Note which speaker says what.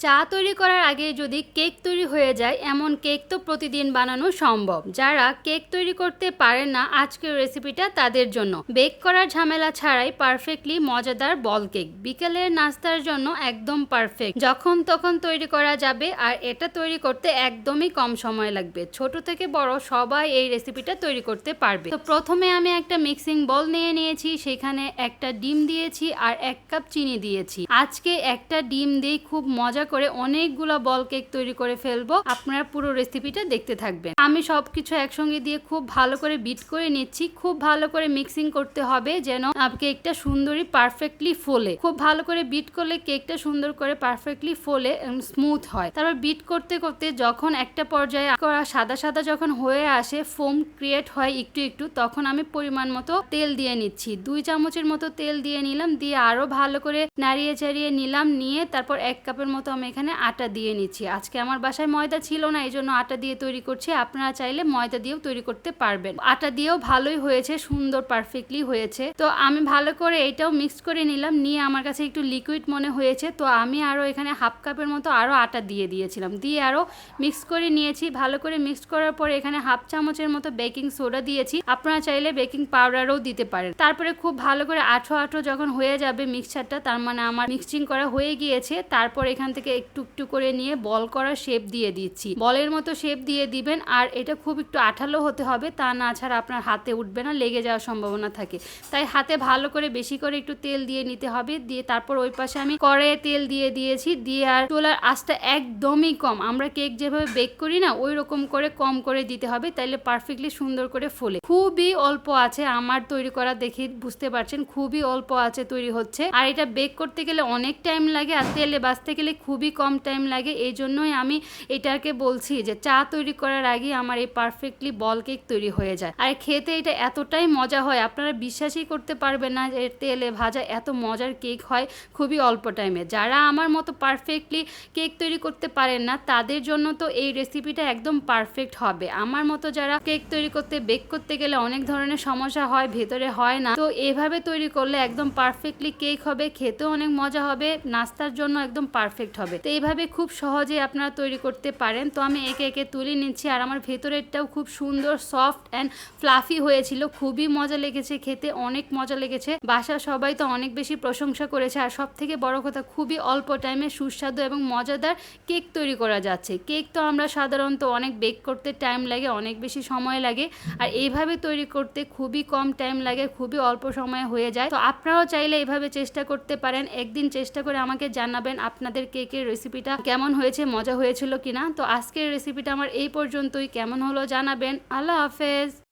Speaker 1: চা তৈরি করার আগে যদি কেক তৈরি হয়ে যায়, এমন কেক তো প্রতিদিন বানানো সম্ভব। যারা কেক তৈরি করতে পারেন না, আজকের রেসিপিটা তাদের জন্য। বেক করার ঝামেলা ছাড়াই পারফেক্টলি মজাদার বল কেক। বিকেলের নাস্তার জন্য একদম পারফেক্ট। যখন তখন তৈরি করা যাবে, আর এটা তৈরি করতে একদমই কম সময় লাগবে। ছোট থেকে বড় সবাই এই রেসিপিটা তৈরি করতে পারবে। তো প্রথমে আমি একটা মিক্সিং বল নিয়ে নিয়েছি, সেখানে একটা ডিম দিয়েছি আর এক কাপ চিনি দিয়েছি। আজকে একটা ডিম দিয়ে খুব মজা করে অনেকগুলো বল কেক তৈরি করে ফেলব। আপনারা পুরো রেসিপিটা দেখতে থাকবেন। আমি সবকিছু একসঙ্গে দিয়ে খুব ভালো করে বিট করে নিচ্ছি। খুব ভালো করে মিক্সিং করতে হবে যেন কেকটা সুন্দরই পারফেক্টলি ফোলে। খুব ভালো করে বিট করলে কেকটা সুন্দর করে পারফেক্টলি ফোলে স্মুথ হয়। তারপর বিট করতে করতে যখন একটা পর্যায়ে সাদা সাদা যখন হয়ে আসে ফোম ক্রিয়েট হয় একটু একটু, তখন আমি পরিমাণ মতো তেল দিয়ে নিচ্ছি। দুই চামচের মতো তেল দিয়ে নিলাম, দিয়ে আরও ভালো করে নাড়িয়ে চাড়িয়ে নিলাম, নিয়ে তারপর এক কাপের মতো আমি এখানে আটা দিয়ে নিচ্ছি। আজকে আমার বাসায় ময়দা ছিল না এই জন্য আটা দিয়ে তৈরি করছি। আপনারা চাইলে ময়দা দিয়েও তৈরি করতে পারবেন। আটা দিয়েও ভালোই হয়েছে, সুন্দর পারফেক্টলি হয়েছে। তো আমি ভালো করে এটাও মিক্স করে নিলাম, নিয়ে আমার কাছে একটু লিকুইড মনে হয়েছে। তো আমি আরও এখানে হাফ কাপের মতো আরও আটা দিয়ে দিয়েছিলাম। দিয়ে আরও মিক্স করে নিয়েছি। ভালো করে মিক্স করার পরে এখানে হাফ চামচের মতো বেকিং সোডা দিয়েছি। আপনারা চাইলে বেকিং পাউডারও দিতে পারেন। তারপরে খুব ভালো করে আঠো আঠো যখন হয়ে যাবে মিক্সচারটা তার মানে আমার মিক্সিং করা হয়ে গিয়েছে। তারপর এখান থেকে একটু একটু করে নিয়ে বল করা শেপ দিয়ে দিচ্ছি। বলের মতো শেপ দিয়ে দিবেন আর এটা খুব একটু আঠালো হতে হবে, তা না ছাড়া আপনার হাতে উঠবে না, লেগে যাওয়ার সম্ভাবনা থাকে। তাই হাতে ভালো করে বেশি করে একটু তেল দিয়ে নিতে হবে, দিয়ে তারপর ওই পাশে আমি কড়াইয়ে তেল দিয়ে দিয়েছি, দিয়ে আর চুলার আঁচটা একদমই কম। আমরা কেক যেভাবে বেক করি না, ওই রকম করে কম করে দিতে হবে, তাইলে পারফেক্টলি সুন্দর করে ফোলে। খুবই অল্প আছে আমার তৈরি করা, দেখে বুঝতে পারছেন, খুবই অল্প আছে তৈরি হচ্ছে। আর এটা বেক করতে গেলে অনেক টাইম লাগে, আর তেলে বাঁচতে গেলে খুবই কম টাইম লাগে। এই জন্যই আমি এটাকে বলছি যে, চা তৈরি করার আগে আমার এই পারফেক্টলি বল কেক তৈরি হয়ে যায়। আর খেতে এটা এতটাই মজা হয়, আপনারা বিশ্বাসই করতে পারবেন না যে, তেলে ভাজা এত মজার কেক হয় খুবই অল্প টাইমে যারা আমার মতো পারফেক্টলি কেক তৈরি করতে পারেন না, তাদের জন্য তো এই রেসিপিটা একদম পারফেক্ট হবে। আমার মতো যারা কেক তৈরি করতে বেক করতে গেলে অনেক ধরনের সমস্যা হয়, ভেতরে হয় না। তো এভাবে তৈরি করলে একদম পারফেক্টলি কেক হবে, খেতেও অনেক মজা হবে, নাস্তার জন্য একদম পারফেক্ট হবে। তো এইভাবে খুব সহজে আপনারা তৈরি করতে পারেন। তো আমি একে একে তুলে নিচ্ছি আর আমার ভেতরেরটাও খুব সুন্দর সফট অ্যান্ড ফ্লাফি হয়েছিল। খুবই মজা লেগেছে খেতে, অনেক মজা লেগেছে। বাসার সবাই তো অনেক বেশি প্রশংসা করেছে আর সব থেকে বড় কথা, খুবই অল্প টাইমে সুস্বাদু এবং মজাদার কেক তৈরি করা যাচ্ছে। কেক তো আমরা সাধারণত অনেক বেক করতে টাইম লাগে, অনেক বেশি সময় লাগে। আর এইভাবে তৈরি করতে খুবই কম টাইম লাগে, খুবই অল্প সময়ে হয়ে যায়। তো আপনারাও চাইলে এভাবে চেষ্টা করতে পারেন। একদিন চেষ্টা করে আমাকে জানাবেন আপনাদের কেকের রেসিপিটা কেমন হয়েছে, মজা হয়েছিল কিনা? তো আজকের রেসিপিটা আমার এই পর্যন্তই। কেমন হলো জানাবেন। আল্লাহ হাফেজ।